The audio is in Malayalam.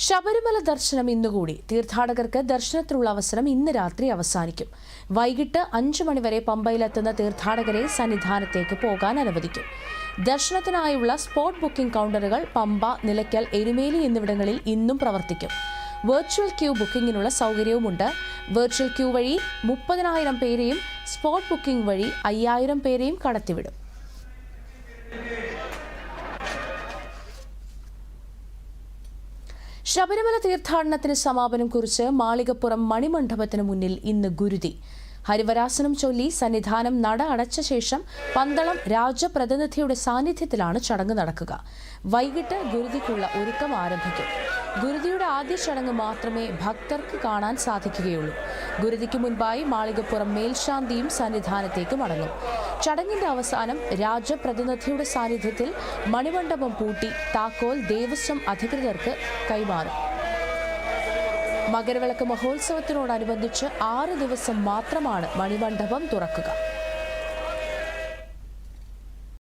ശബരിമല ദർശനം ഇന്നുകൂടി. തീർത്ഥാടകർക്ക് ദർശനത്തിനുള്ള അവസരം ഇന്ന് രാത്രി അവസാനിക്കും. വൈകിട്ട് അഞ്ചു മണിവരെ പമ്പയിലെത്തുന്ന തീർത്ഥാടകരെ സന്നിധാനത്തേക്ക് പോകാൻ അനുവദിക്കും. ദർശനത്തിനായുള്ള സ്പോട്ട് ബുക്കിംഗ് കൗണ്ടറുകൾ പമ്പ നിലയ്ക്കൽ എരുമേലി എന്നിവിടങ്ങളിൽ ഇന്നും പ്രവർത്തിക്കും. വെർച്വൽ ക്യൂ ബുക്കിംഗിനുള്ള സൗകര്യവുമുണ്ട്. വെർച്വൽ ക്യൂ വഴി മുപ്പതിനായിരം പേരെയും സ്പോട്ട് ബുക്കിംഗ് വഴി അയ്യായിരം പേരെയും കടത്തിവിടും. ശബരിമല തീർത്ഥാടനത്തിന് സമാപനം കുറിച്ച് മാളികപ്പുറം മണിമണ്ഡപത്തിന് മുന്നിൽ ഇന്ന് ഗുരുതി. ഹരിവരാസനം ചൊല്ലി സന്നിധാനം നട അടച്ച ശേഷം പന്തളം രാജപ്രതിനിധിയുടെ സാന്നിധ്യത്തിലാണ് ചടങ്ങ് നടക്കുക. വൈകിട്ട് ഗുരുതിക്കുള്ള ഒരുക്കം ആരംഭിക്കും. ഗുരുതിയുടെ ആദ്യ ചടങ്ങ് മാത്രമേ ഭക്തർക്ക് കാണാൻ സാധിക്കുകയുള്ളൂ. ഗുരുതിക്ക് മുൻപായി മാളികപ്പുറം മേൽശാന്തിയും സന്നിധാനത്തേക്ക് മടങ്ങും. ചടങ്ങിന്റെ അവസാനം രാജപ്രതിനിധിയുടെ സാന്നിധ്യത്തിൽ മണിമണ്ഡപം പൂട്ടി താക്കോൽ ദേവസ്വം അധികൃതർക്ക് കൈമാറും. മകരവിളക്ക് മഹോത്സവത്തിനോടനുബന്ധിച്ച് ആറ് ദിവസം മാത്രമാണ് മണിമണ്ഡപം തുറക്കുക.